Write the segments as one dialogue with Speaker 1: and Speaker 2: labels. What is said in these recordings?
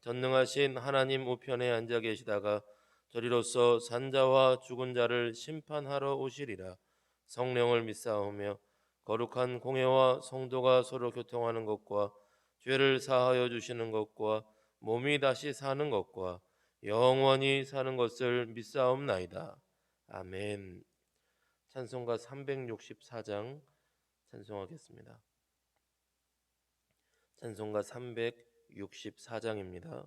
Speaker 1: 전능하신 하나님 우편에 앉아 계시다가 저리로서 산자와 죽은 자를 심판하러 오시리라 성령을 믿사오며 거룩한 공예와 성도가 서로 교통하는 것과 죄를 사하여 주시는 것과 몸이 다시 사는 것과 영원히 사는 것을 믿사옵나이다. 아멘. 찬송가 364장 찬송하겠습니다. 찬송가 364장입니다.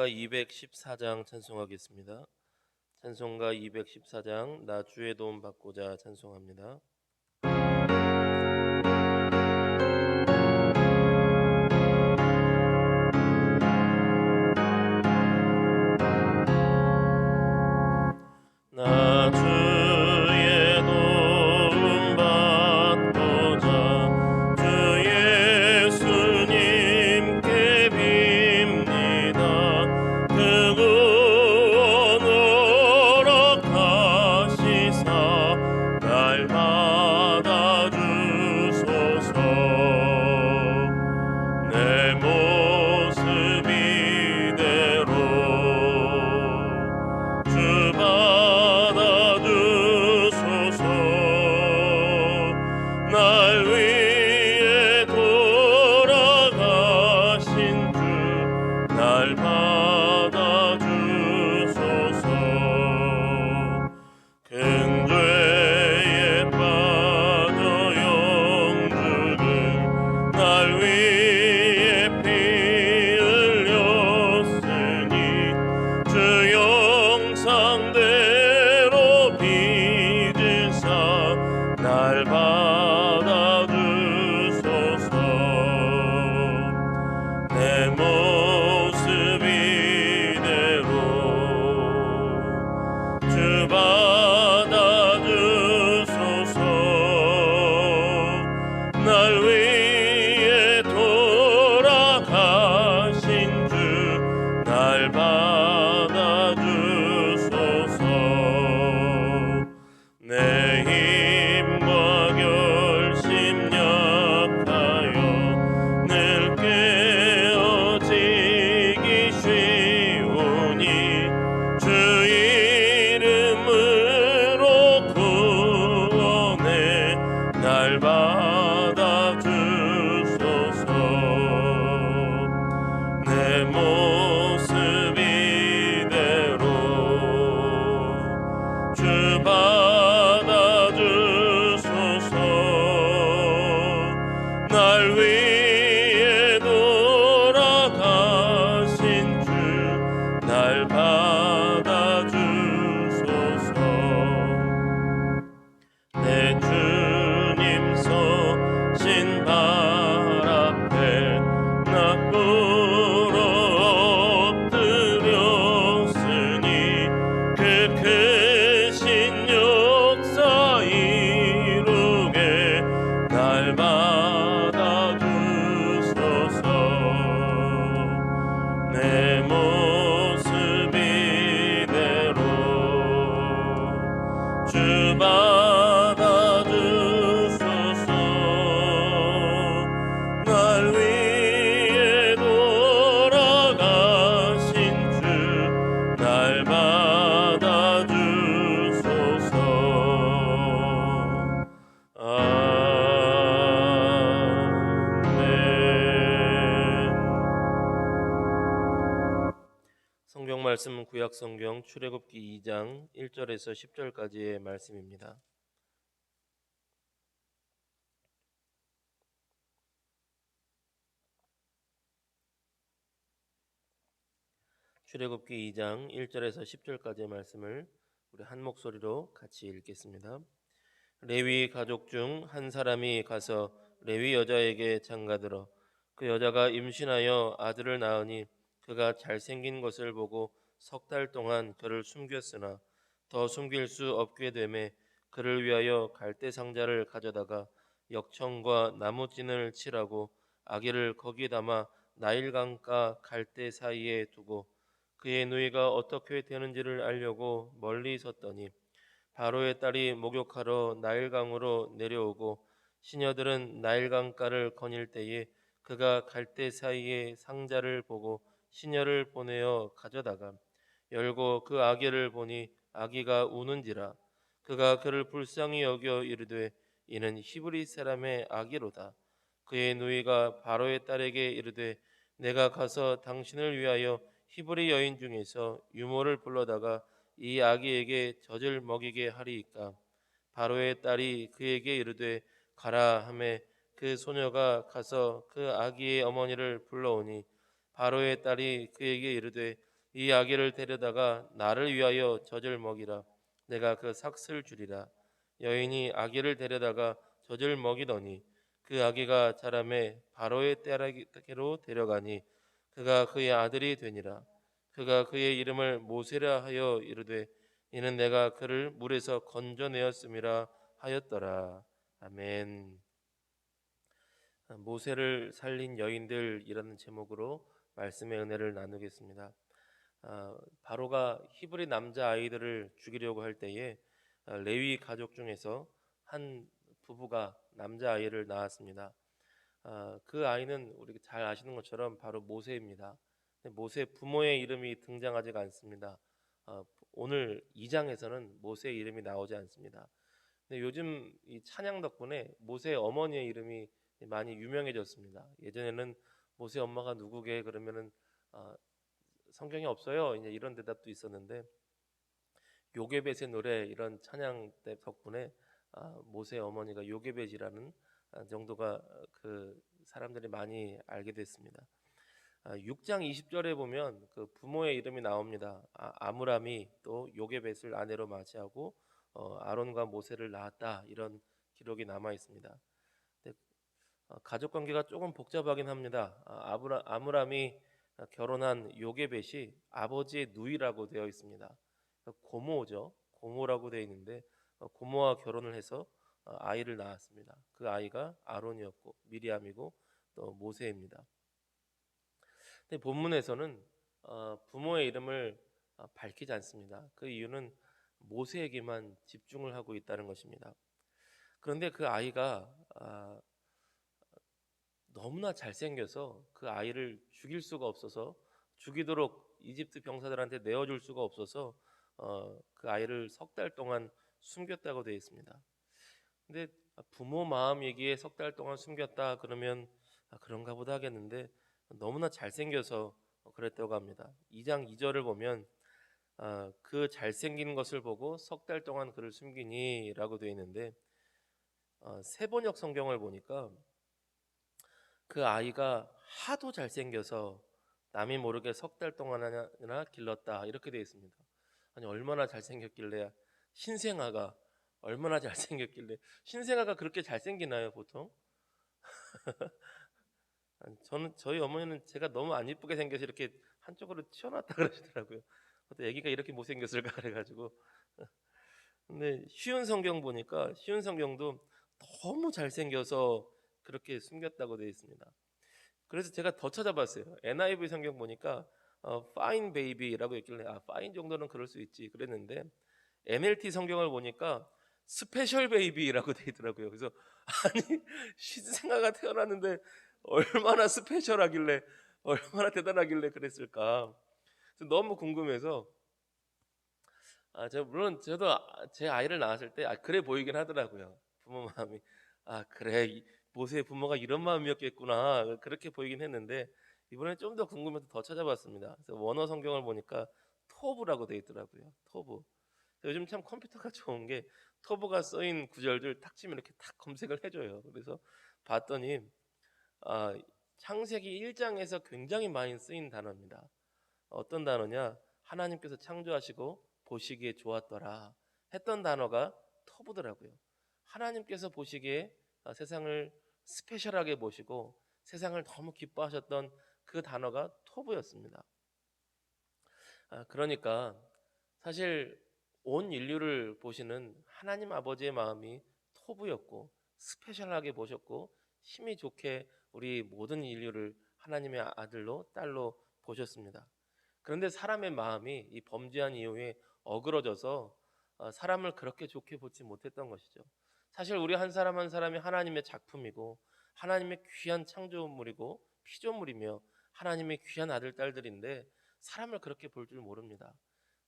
Speaker 1: 찬송가 214장 찬송하겠습니다. 찬송가 214장 나 주의 도움 받고자 찬송합니다. 주 성경 말씀 구약 성경 출애굽기 2장 1절에서 10절까지의 말씀입니다. 출애굽기 2장 1절에서 10절까지의 말씀을 우리 한 목소리로 같이 읽겠습니다. 레위 가족 중 한 사람이 가서 레위 여자에게 장가들어 그 여자가 임신하여 아들을 낳으니 그가 잘생긴 것을 보고 석 달 동안 그를 숨겼으나 더 숨길 수 없게 되매 그를 위하여 갈대 상자를 가져다가 역청과 나무진을 칠하고 아기를 거기 담아 나일강가 갈대 사이에 두고 그의 누이가 어떻게 되는지를 알려고 멀리 섰더니 바로의 딸이 목욕하러 나일강으로 내려오고 시녀들은 나일강가를 거닐 때에 그가 갈대 사이에 상자를 보고 시녀를 보내어 가져다가 열고 그 아기를 보니 아기가 우는지라 그가 그를 불쌍히 여겨 이르되 이는 히브리 사람의 아기로다. 그의 누이가 바로의 딸에게 이르되 내가 가서 당신을 위하여 히브리 여인 중에서 유모를 불러다가 이 아기에게 젖을 먹이게 하리이까. 바로의 딸이 그에게 이르되 가라 하매 그 소녀가 가서 그 아기의 어머니를 불러오니 바로의 딸이 그에게 이르되 이 아기를 데려다가 나를 위하여 젖을 먹이라. 내가 그 삭슬 주리라. 여인이 아기를 데려다가 젖을 먹이더니 그 아기가 자라매 바로의 때라기로 데려가니 그가 그의 아들이 되니라. 그가 그의 이름을 모세라 하여 이르되 이는 내가 그를 물에서 건져내었음이라 하였더라. 아멘. 모세를 살린 여인들이라는 제목으로 말씀의 은혜를 나누겠습니다. 아, 바로가 히브리 남자 아이들을 죽이려고 할 때에 아, 레위 가족 중에서 한 부부가 남자 아이를 낳았습니다. 아, 그 아이는 우리가 잘 아시는 것처럼 바로 모세입니다. 모세 부모의 이름이 등장하지가 않습니다. 아, 오늘 2장에서는 모세의 이름이 나오지 않습니다. 요즘 이 찬양 덕분에 모세 어머니의 이름이 많이 유명해졌습니다. 예전에는 모세 엄마가 누구게 그러면은 아, 성경이 없어요. 이제 이런 대답도 있었는데 요게벳의 노래 이런 찬양 때 덕분에 아, 모세 어머니가 요게벳이라는 아, 정도가 그 사람들이 많이 알게 됐습니다. 아, 6장 20절에 보면 그 부모의 이름이 나옵니다. 아, 아므람이 또 요게벳을 아내로 맞이하고 어, 아론과 모세를 낳았다 이런 기록이 남아 있습니다. 어, 가족 관계가 조금 복잡하긴 합니다. 아, 아브라, 아므람이 결혼한 요게벳이 아버지의 누이라고 되어 있습니다. 그러니까 고모죠. 고모라고 되어 있는데 어, 고모와 결혼을 해서 어, 아이를 낳았습니다. 그 아이가 아론이었고 미리암이고 또 모세입니다. 근데 본문에서는 부모의 이름을 밝히지 않습니다. 그 이유는 모세에게만 집중을 하고 있다는 것입니다. 그런데 그 아이가 아, 너무나 잘생겨서 그 아이를 죽일 수가 없어서 죽이도록 이집트 병사들한테 내어줄 수가 없어서 어, 그 아이를 석 달 동안 숨겼다고 되어 있습니다. 근데 부모 마음이기에 석 달 동안 숨겼다 그러면 아, 그런가 보다 하겠는데 너무나 잘생겨서 그랬다고 합니다. 2장 2절을 보면 아, 그 잘생긴 것을 보고 석 달 동안 그를 숨기니라고 되어 있는데 어, 세번역 성경을 보니까 그 아이가 하도 잘생겨서 남이 모르게 석 달 동안이나 길렀다 이렇게 되어 있습니다. 아니 얼마나 잘생겼길래 신생아가 얼마나 잘생겼길래 신생아가 그렇게 잘생기나요 보통? 저는 저희 어머니는 제가 너무 안 이쁘게 생겨서 이렇게 한쪽으로 튀어났다 그러시더라고요. 어떤 아기가 이렇게 못생겼을까 그래가지고 근데 쉬운 성경 보니까 쉬운 성경도 너무 잘생겨서 그렇게 숨겼다고 되어 있습니다. 그래서 제가 더 찾아봤어요. NIV 성경 보니까 어, fine baby라고 했길래 아 fine 정도는 그럴 수 있지 그랬는데 NLT 성경을 보니까 스페셜 베이비라고 되어 있더라고요. 그래서 아니 신생아가 태어났는데 얼마나 스페셜하길래 얼마나 대단하길래 그랬을까 너무 궁금해서 아, 저 물론 저도 제 아이를 낳았을 때 아, 그래 보이긴 하더라고요. 부모 마음이 아 그래 모세의 부모가 이런 마음이었겠구나 그렇게 보이긴 했는데 이번에 좀 더 궁금해서 더 찾아봤습니다. 그래서 원어 성경을 보니까 토브라고 돼 있더라고요. 토브. 요즘 참 컴퓨터가 좋은 게 토브가 써인 구절들 탁 치면 이렇게 탁 검색을 해줘요. 그래서 봤더니 아, 창세기 1장에서 굉장히 많이 쓰인 단어입니다. 어떤 단어냐? 하나님께서 창조하시고 보시기에 좋았더라 했던 단어가 토브더라고요. 하나님께서 보시기에 아, 세상을 스페셜하게 보시고 세상을 너무 기뻐하셨던 그 단어가 토부였습니다. 아, 그러니까 사실 온 인류를 보시는 하나님 아버지의 마음이 토부였고 스페셜하게 보셨고 힘이 좋게 우리 모든 인류를 하나님의 아들로 딸로 보셨습니다. 그런데 사람의 마음이 이 범죄한 이후에 어그러져서 어, 사람을 그렇게 좋게 보지 못했던 것이죠. 사실 우리 한 사람 한 사람이 하나님의 작품이고 하나님의 귀한 창조물이고 피조물이며 하나님의 귀한 아들 딸들인데 사람을 그렇게 볼 줄 모릅니다.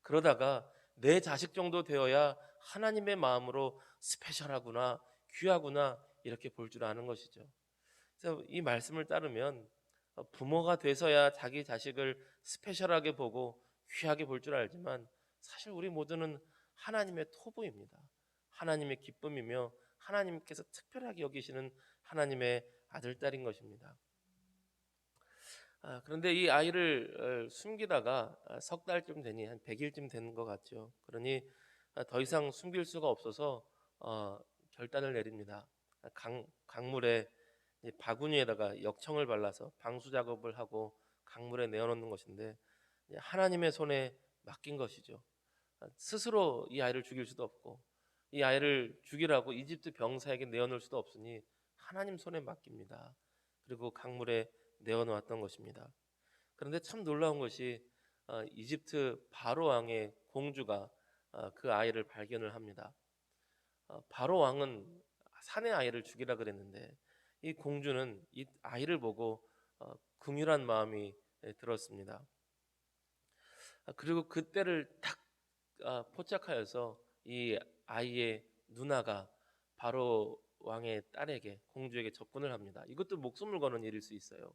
Speaker 1: 그러다가 내 자식 정도 되어야 하나님의 마음으로 스페셜하구나 귀하구나 이렇게 볼 줄 아는 것이죠. 그래서 이 말씀을 따르면 부모가 돼서야 자기 자식을 스페셜하게 보고 귀하게 볼 줄 알지만 사실 우리 모두는 하나님의 토부입니다. 하나님의 기쁨이며 하나님께서 특별하게 여기시는 하나님의 아들 딸인 것입니다. 아, 그런데 이 아이를 어, 숨기다가 아, 석 달쯤 되니 한 100일쯤 되는 것 같죠. 그러니 아, 더 이상 숨길 수가 없어서 어, 결단을 내립니다. 아, 강, 강물에 이 바구니에다가 역청을 발라서 방수 작업을 하고 강물에 내어놓는 것인데 하나님의 손에 맡긴 것이죠. 아, 스스로 이 아이를 죽일 수도 없고 이 아이를 죽이라고 이집트 병사에게 내어놓을 수도 없으니 하나님 손에 맡깁니다. 그리고 강물에 내어놓았던 것입니다. 그런데 참 놀라운 것이 어, 이집트 바로 왕의 공주가 어, 그 아이를 발견을 합니다. 어, 바로 왕은 산의 아이를 죽이라 그랬는데 이 공주는 이 아이를 보고 어, 긍휼한 마음이 예, 들었습니다. 아, 그리고 그때를 딱 아, 포착하여서 이 아이의 누나가 바로 왕의 딸에게 공주에게 접근을 합니다. 이것도 목숨을 거는 일일 수 있어요.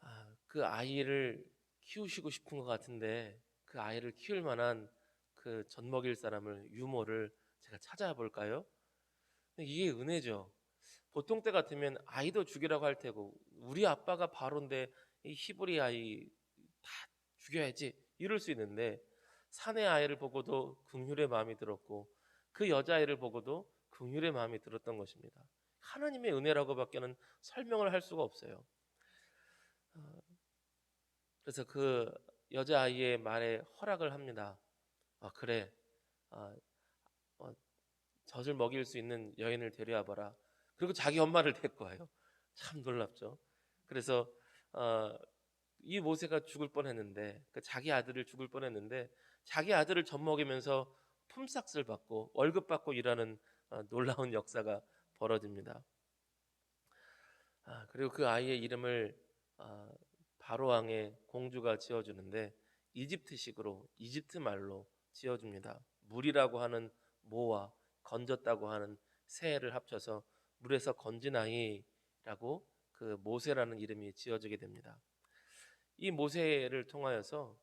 Speaker 1: 아, 그 아이를 키우시고 싶은 것 같은데 그 아이를 키울 만한 그 젖먹일 사람을 유모를 제가 찾아볼까요? 이게 은혜죠. 보통 때 같으면 아이도 죽이라고 할 테고 우리 아빠가 바로인데 이 히브리 아이 다 죽여야지 이럴 수 있는데 사내 아이를 보고도 긍휼의 마음이 들었고 그 여자아이를 보고도 긍휼의 마음이 들었던 것입니다. 하나님의 은혜라고밖에는 설명을 할 수가 없어요. 어, 그래서 그 여자아이의 말에 허락을 합니다. 아, 그래. 아, 어, 젖을 먹일 수 있는 여인을 데려와 봐라. 그리고 자기 엄마를 데리고 와요. 참 놀랍죠. 그래서 어, 이 모세가 죽을 뻔했는데 그 자기 아들을 죽을 뻔했는데 자기 아들을 젖먹이면서 품삯을 받고 월급 받고 일하는 어, 놀라운 역사가 벌어집니다. 아, 그리고 그 아이의 이름을 아, 바로 왕의 공주가 지어주는데 이집트식으로 이집트 말로 지어줍니다. 물이라고 하는 모와 건졌다고 하는 새를 합쳐서 물에서 건진 아이라고 그 모세라는 이름이 지어지게 됩니다. 이 모세를 통하여서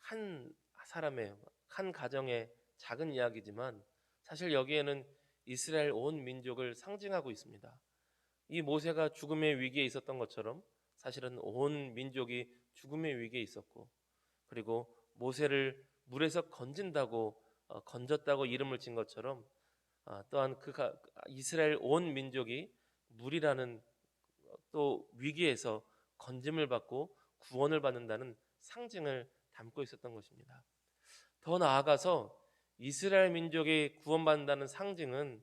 Speaker 1: 한 사람의 한 가정의 작은 이야기지만 사실 여기에는 이스라엘 온 민족을 상징하고 있습니다. 이 모세가 죽음의 위기에 있었던 것처럼 사실은 온 민족이 죽음의 위기에 있었고 그리고 모세를 물에서 건진다고 어, 건졌다고 이름을 진 것처럼 아, 또한 그 가- 이스라엘 온 민족이 물이라는 또 위기에서 건짐을 받고 구원을 받는다는 상징을 담고 있었던 것입니다. 더 나아가서 이스라엘 민족이 구원받는다는 상징은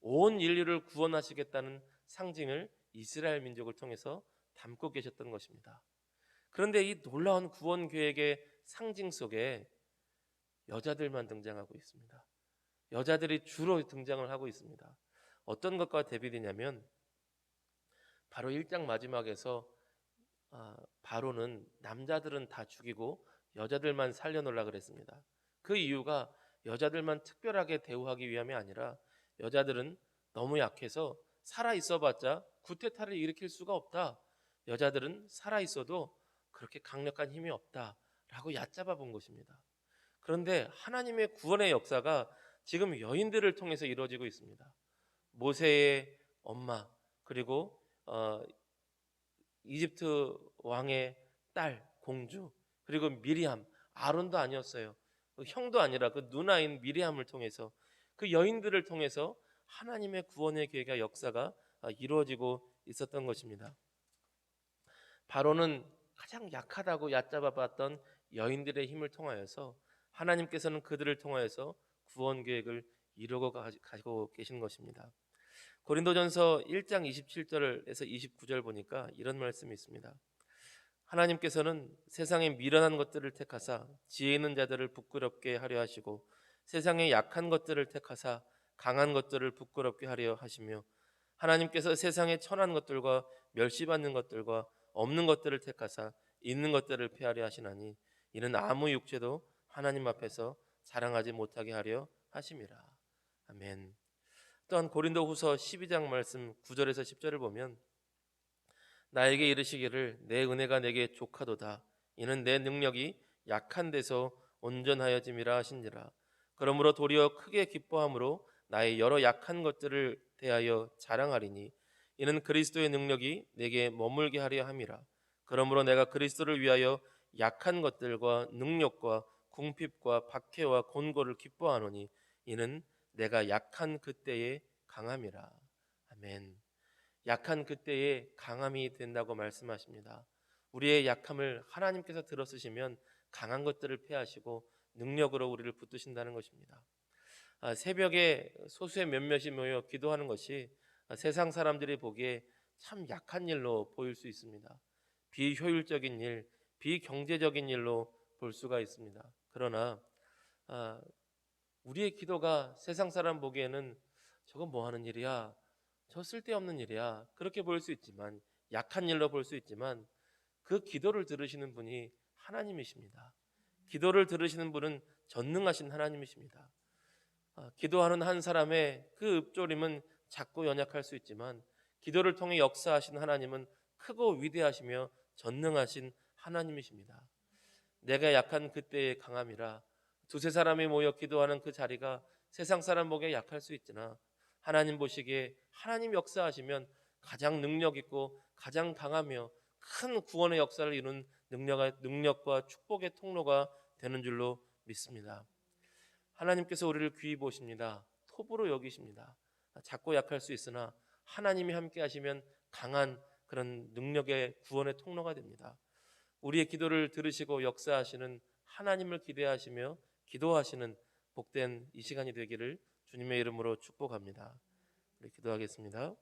Speaker 1: 온 인류를 구원하시겠다는 상징을 이스라엘 민족을 통해서 담고 계셨던 것입니다. 그런데 이 놀라운 구원 계획의 상징 속에 여자들만 등장하고 있습니다. 여자들이 주로 등장을 하고 있습니다. 어떤 것과 대비되냐면 바로 1장 마지막에서 아, 바로는 남자들은 다 죽이고 여자들만 살려놓으라 그랬습니다. 그 이유가 여자들만 특별하게 대우하기 위함이 아니라 여자들은 너무 약해서 살아 있어봤자 구테타를 일으킬 수가 없다. 여자들은 살아 있어도 그렇게 강력한 힘이 없다라고 얕잡아 본 것입니다. 그런데 하나님의 구원의 역사가 지금 여인들을 통해서 이루어지고 있습니다. 모세의 엄마 그리고 어, 이집트 왕의 딸 공주 그리고 미리암 아론도 아니었어요. 그 형도 아니라 그 누나인 미리암을 통해서 그 여인들을 통해서 하나님의 구원의 계획과 역사가 아, 이루어지고 있었던 것입니다. 바로는 가장 약하다고 얕잡아봤던 여인들의 힘을 통하여서 하나님께서는 그들을 통하여서 구원 계획을 이루고 가지고 계신 것입니다. 고린도전서 1장 27절에서 29절 보니까 이런 말씀이 있습니다. 하나님께서는 세상에 미련한 것들을 택하사 지혜 있는 자들을 부끄럽게 하려 하시고 세상에 약한 것들을 택하사 강한 것들을 부끄럽게 하려 하시며 하나님께서 세상에 천한 것들과 멸시받는 것들과 없는 것들을 택하사 있는 것들을 폐하려 하시나니 이는 아무 육체도 하나님 앞에서 자랑하지 못하게 하려 하심이라. 아멘. 또한 고린도후서 12장 말씀 9절에서 10절을 보면 나에게 이르시기를 내 은혜가 내게 족하도다. 이는 내 능력이 약한 데서 온전하여짐이라 하시니라. 그러므로 도리어 크게 기뻐함으로 나의 여러 약한 것들을 대하여 자랑하리니 이는 그리스도의 능력이 내게 머물게 하려 함이라. 그러므로 내가 그리스도를 위하여 약한 것들과 능력과 궁핍과 박해와 곤고를 기뻐하노니 이는 내가 약한 그때의 강함이라. 아멘. 약한 그때의 강함이 된다고 말씀하십니다. 우리의 약함을 하나님께서 들어쓰시면 강한 것들을 패하시고 능력으로 우리를 붙드신다는 것입니다. 아, 새벽에 소수의 몇몇이 모여 기도하는 것이 세상 사람들이 보기에 참 약한 일로 보일 수 있습니다. 비효율적인 일, 비경제적인 일로 볼 수가 있습니다. 그러나 아, 우리의 기도가 세상 사람 보기에는 저건 뭐 하는 일이야? 저 쓸데없는 일이야. 그렇게 보일 수 있지만 약한 일로 볼 수 있지만 그 기도를 들으시는 분이 하나님이십니다. 기도를 들으시는 분은 전능하신 하나님이십니다. 아, 기도하는 한 사람의 그 읊조림은 작고 연약할 수 있지만 기도를 통해 역사하신 하나님은 크고 위대하시며 전능하신 하나님이십니다. 내가 약한 그때의 강함이라 두세 사람이 모여 기도하는 그 자리가 세상 사람 보기에 약할 수 있으나 하나님 보시기에 하나님 역사하시면 가장 능력 있고 가장 강하며 큰 구원의 역사를 이룬 능력, 능력과 축복의 통로가 되는 줄로 믿습니다. 하나님께서 우리를 귀히 보십니다. 톱으로 여기십니다. 작고 약할 수 있으나 하나님이 함께 하시면 강한 그런 능력의 구원의 통로가 됩니다. 우리의 기도를 들으시고 역사하시는 하나님을 기대하시며 기도하시는 복된 이 시간이 되기를 주님의 이름으로 축복합니다. 우리 기도하겠습니다.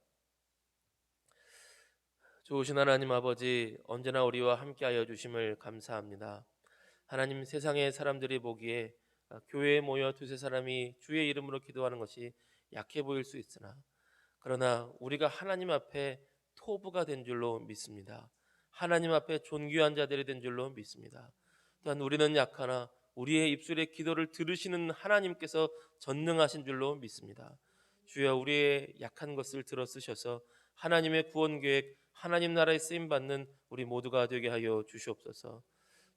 Speaker 1: 좋으신 하나님 아버지 언제나 우리와 함께하여 주심을 감사합니다. 하나님 세상의 사람들이 보기에 교회에 모여 두세 사람이 주의 이름으로 기도하는 것이 약해 보일 수 있으나 그러나 우리가 하나님 앞에 토부가 된 줄로 믿습니다. 하나님 앞에 존귀한 자들이 된 줄로 믿습니다. 또한 우리는 약하나 우리의 입술의 기도를 들으시는 하나님께서 전능하신 줄로 믿습니다. 주여 우리의 약한 것을 들어 쓰셔서 하나님의 구원 계획, 하나님 나라에 쓰임 받는 우리 모두가 되게 하여 주시옵소서.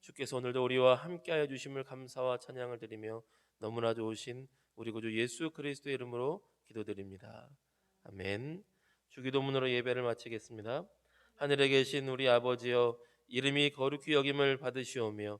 Speaker 1: 주께서 오늘도 우리와 함께하여 주심을 감사와 찬양을 드리며 너무나 좋으신 우리 구주 예수 그리스도의 이름으로 기도드립니다. 아멘. 주기도문으로 예배를 마치겠습니다. 하늘에 계신 우리 아버지여 이름이 거룩히 여김을 받으시오며